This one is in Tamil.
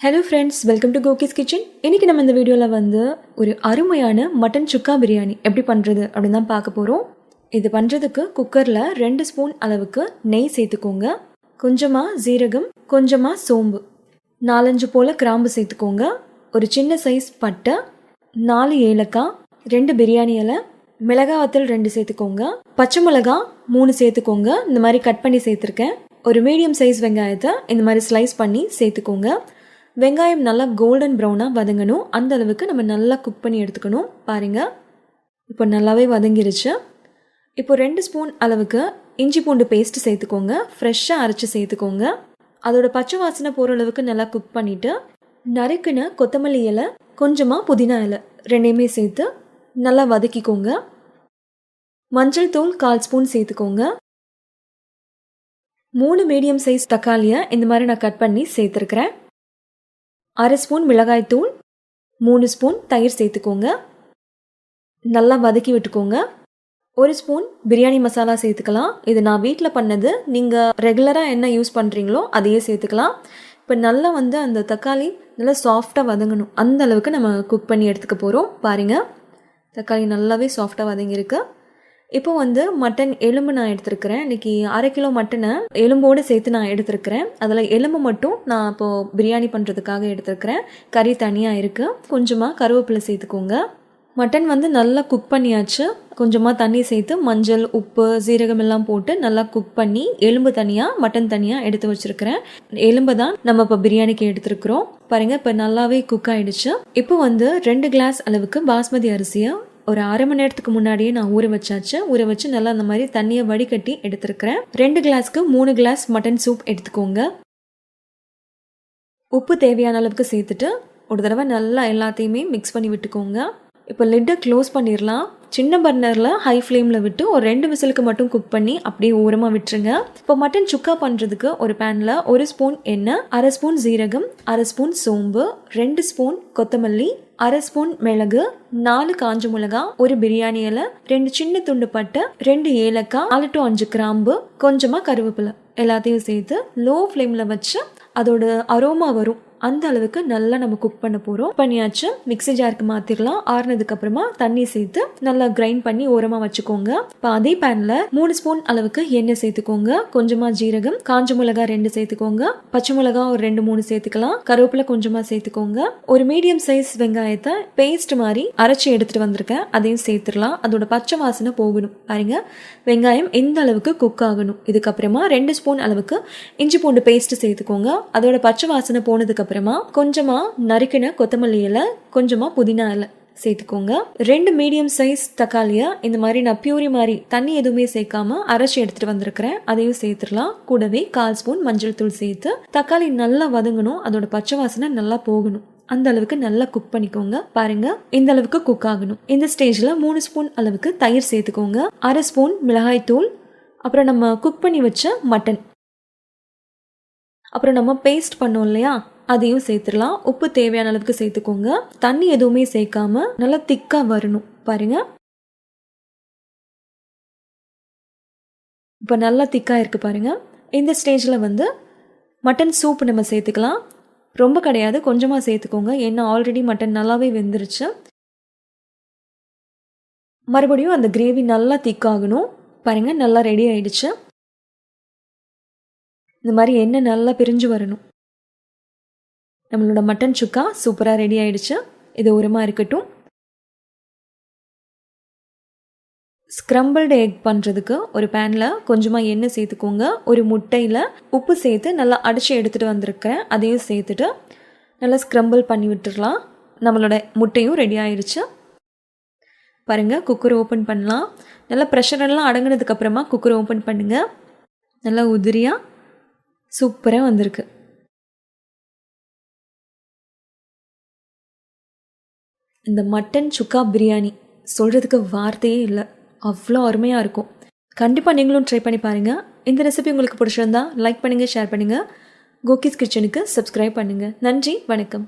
Hello friends welcome to Kokis kitchen இன்றைக்கி நம்ம இந்த வீடியோவில் வந்து ஒரு அருமையான மட்டன் சுக்கா பிரியாணி எப்படி பண்ணுறது அப்படின்னு தான் பார்க்க போகிறோம் இது பண்ணுறதுக்கு குக்கரில் ரெண்டு ஸ்பூன் அளவுக்கு நெய் சேர்த்துக்கோங்க. கொஞ்சமாக ஜீரகம் கொஞ்சமாக சோம்பு. நாலஞ்சு போல் கிராம்பு சேர்த்துக்கோங்க. ஒரு சின்ன சைஸ் பட்டை நாலு ஏலக்காய் ரெண்டு பிரியாணி இலை மிளகா வத்தல் ரெண்டு சேர்த்துக்கோங்க. பச்சை மிளகா மூணு சேர்த்துக்கோங்க. இந்த மாதிரி கட் பண்ணி சேர்த்துருக்கேன். ஒரு மீடியம் சைஸ் வெங்காயத்தை இந்த மாதிரி ஸ்லைஸ் பண்ணி சேர்த்துக்கோங்க. வெங்காயம் நல்லா கோல்டன் ப்ரௌனாக வதங்கணும். அந்த அளவுக்கு நம்ம நல்லா குக் பண்ணி எடுத்துக்கணும். பாருங்கள் இப்போ நல்லாவே வதங்கிருச்சு. இப்போ ரெண்டு ஸ்பூன் அளவுக்கு இஞ்சி பூண்டு பேஸ்ட்டு சேர்த்துக்கோங்க. ஃப்ரெஷ்ஷாக அரைச்சி சேர்த்துக்கோங்க. அதோட பச்சை வாசனை போகிற அளவுக்கு நல்லா குக் பண்ணிவிட்டு நறுக்குன கொத்தமல்லி இலை கொஞ்சமாக புதினா இலை ரெண்டையுமே சேர்த்து நல்லா வதக்கிக்கோங்க. மஞ்சள் தூள் கால் ஸ்பூன் சேர்த்துக்கோங்க. மூணு மீடியம் சைஸ் தக்காளியை இந்த மாதிரி நான் கட் பண்ணி சேர்த்துருக்குறேன். அரை ஸ்பூன் மிளகாய்த்தூள் மூணு ஸ்பூன் தயிர் சேர்த்துக்கோங்க. நல்லா வதக்கி விட்டுக்கோங்க. ஒரு ஸ்பூன் பிரியாணி மசாலா சேர்த்துக்கலாம். இது நான் வீட்டில் பண்ணது. நீங்கள் ரெகுலராக என்ன யூஸ் பண்ணுறீங்களோ அதையே சேர்த்துக்கலாம். இப்போ நல்லா வந்து அந்த தக்காளி நல்லா சாஃப்டாக வதங்கணும். அந்த அளவுக்கு நம்ம குக் பண்ணி எடுத்துக்க போகிறோம் பாருங்கள் தக்காளி நல்லாவே சாஃப்டாக வதங்கியிருக்கு. இப்போ வந்து மட்டன் எலும்பு நான் எடுத்திருக்கிறேன். இன்றைக்கி அரை கிலோ மட்டனை எலும்போடு சேர்த்து நான் எடுத்திருக்கிறேன். அதில் எலும்பு மட்டும் நான் இப்போது பிரியாணி பண்ணுறதுக்காக எடுத்திருக்கிறேன். கறி தனியாக இருக்குது கொஞ்சமாக கருவேப்பிலை சேர்த்துக்கோங்க. மட்டன் வந்து நல்லா குக் பண்ணியாச்சு. கொஞ்சமாக தண்ணி சேர்த்து மஞ்சள் உப்பு சீரகம் எல்லாம் போட்டு நல்லா குக் பண்ணி எலும்பு தனியாக மட்டன் தனியாக எடுத்து வச்சுருக்கிறேன். எலும்பு தான் நம்ம இப்போ பிரியாணிக்கு எடுத்துருக்குறோம். பாருங்கள் இப்போ நல்லாவே குக் ஆகிடுச்சு இப்போ வந்து ரெண்டு கிளாஸ் அளவுக்கு பாஸ்மதி அரிசியை ஒரு அரை மணி நேரத்துக்கு முன்னாடியே நான் ஊற வச்சாச்சு. ஊற வச்சு நல்லா அந்த மாதிரி தண்ணியை வடிகட்டி எடுத்துருக்கிறேன். ரெண்டு கிளாஸ்க்கு மூணு கிளாஸ் மட்டன் சூப் எடுத்துக்கோங்க. உப்பு தேவையான அளவுக்கு சேர்த்துட்டு ஒரு தடவை நல்லா எல்லாத்தையுமே மிக்ஸ் பண்ணி விட்டுக்கோங்க. இப்போ லிட்டை க்ளோஸ் பண்ணிடலாம். சின்ன பர்னரில் ஹை ஃப்ளேமில் விட்டு ஒரு ரெண்டு விசிலுக்கு மட்டும் குக் பண்ணி அப்படியே ஓரமாக விட்டுருங்க. இப்போ மட்டன் சுக்கா பண்ணுறதுக்கு ஒரு பேனில் ஒரு ஸ்பூன் எண்ணெய் அரை ஸ்பூன் ஜீரகம் அரை ஸ்பூன் சோம்பு ரெண்டு ஸ்பூன் கொத்தமல்லி அரை ஸ்பூன் மிளகு நாலு காஞ்ச மிளகா ஒரு பிரியாணி இலை ரெண்டு சின்ன துண்டு பட்டை ரெண்டு ஏலக்காய் நாலு டு அஞ்சு கிராம்பு கொஞ்சமாக கருவேப்பிலை. எல்லாத்தையும் சேர்த்து லோ ஃப்ளேமில் வச்சு அதோட அரோமா வரும். அந்த அளவுக்கு நல்லா நம்ம குக் பண்ண போகிறோம் பண்ணியாச்சு. மிக்சி ஜாருக்கு மாற்றிடலாம் ஆறுனதுக்கு அப்புறமா தண்ணி சேர்த்து நல்லா கிரைண்ட் பண்ணி ஓரமாக வச்சுக்கோங்க. இப்போ அதே பேனில் மூணு ஸ்பூன் அளவுக்கு எண்ணெய் சேர்த்துக்கோங்க. கொஞ்சமாக ஜீரகம் காஞ்ச மிளகா ரெண்டு சேர்த்துக்கோங்க. பச்சை மிளகா ஒரு ரெண்டு மூணு சேர்த்துக்கலாம். கருவேப்பிலை கொஞ்சமாக சேர்த்துக்கோங்க. ஒரு மீடியம் சைஸ் வெங்காயத்தை பேஸ்ட் மாதிரி அரைச்சி எடுத்துட்டு வந்திருக்கேன். அதையும் சேர்த்துடலாம். அதோட பச்சை வாசனை போகணும். பாருங்க. வெங்காயம் எந்த அளவுக்கு குக் ஆகணும். இதுக்கப்புறமா ரெண்டு ஸ்பூன் அளவுக்கு இஞ்சி பூண்டு பேஸ்ட் சேர்த்துக்கோங்க. அதோட பச்சை வாசனை போனதுக்கு அப்புறமா கொஞ்சமாக நறுக்கின கொத்தமல்லி இலை கொஞ்சமாக புதினா இலை சேர்த்துக்கோங்க. ரெண்டு மீடியம் சைஸ் தக்காளியை இந்த மாதிரி நான் பியூரி மாதிரி தண்ணி எதுவுமே சேர்க்காம அரைச்சி எடுத்துட்டு வந்திருக்கிறேன். அதையும் சேர்த்துடலாம். கூடவே கால் ஸ்பூன் மஞ்சள் தூள் சேர்த்து தக்காளி நல்லா வதங்கணும். அதோட பச்சை வாசனை நல்லா போகணும். அந்த அளவுக்கு நல்லா குக் பண்ணிக்கோங்க. பாருங்க இந்த அளவுக்கு குக் ஆகணும். இந்த ஸ்டேஜ்ல மூணு ஸ்பூன் அளவுக்கு தயிர் சேர்த்துக்கோங்க. அரை ஸ்பூன் மிளகாய் தூள். அப்புறம் நம்ம குக் பண்ணி வச்ச மட்டன் அப்புறம் நம்ம பேஸ்ட் பண்ணோம் இல்லையா? அதையும் சேர்த்துடலாம். உப்பு தேவையான அளவுக்கு சேர்த்துக்கோங்க. தண்ணி எதுவுமே சேர்க்காம நல்லா திக்காக வரணும். பாருங்க. இப்போ நல்லா திக்காக இருக்குது பாருங்க. இந்த ஸ்டேஜில் வந்து மட்டன் சூப் நம்ம சேர்த்துக்கலாம். ரொம்ப கிடையாது. கொஞ்சமாக சேர்த்துக்கோங்க. ஏன்னா ஆல்ரெடி மட்டன் நல்லாவே வெந்துருச்சு. மறுபடியும் அந்த கிரேவி நல்லா திக்காகணும் பாருங்கள் நல்லா ரெடி ஆயிடுச்சு. இந்த மாதிரி எண்ணெய் நல்லா பிரிஞ்சு வரணும். நம்மளோட மட்டன் சுக்கா சூப்பராக ரெடி ஆயிடுச்சு. இது உரமாக இருக்கட்டும். ஸ்க்ரம்பிள்டு எக் பண்ணுறதுக்கு ஒரு பேனில் கொஞ்சமாக எண்ணெய் சேர்த்துக்கோங்க. ஒரு முட்டையில் உப்பு சேர்த்து நல்லா அடித்து எடுத்துகிட்டு வந்திருக்கேன் அதையும் சேர்த்துட்டு நல்லா ஸ்க்ரம்பிள் பண்ணி விட்டுடலாம். நம்மளோட முட்டையும் ரெடி ஆயிடுச்சு பாருங்கள் குக்கர் ஓப்பன் பண்ணலாம். நல்லா ப்ரெஷரெல்லாம் அடங்கினதுக்கப்புறமா குக்கர் ஓப்பன் பண்ணுங்கள் நல்லா உதிரியாக சூப்பராக வந்திருக்கு. இந்த மட்டன் சுக்கா பிரியாணி சொல்கிறதுக்கு வார்த்தையே இல்லை. அவ்வளோ அருமையாக இருக்கும். கண்டிப்பாக நீங்களும் ட்ரை பண்ணி பாருங்கள் இந்த ரெசிபி உங்களுக்கு பிடிச்சிருந்தா லைக் பண்ணுங்கள் ஷேர் பண்ணுங்கள் கோகிஸ் கிச்சனுக்கு சப்ஸ்கிரைப் பண்ணுங்கள் நன்றி வணக்கம்.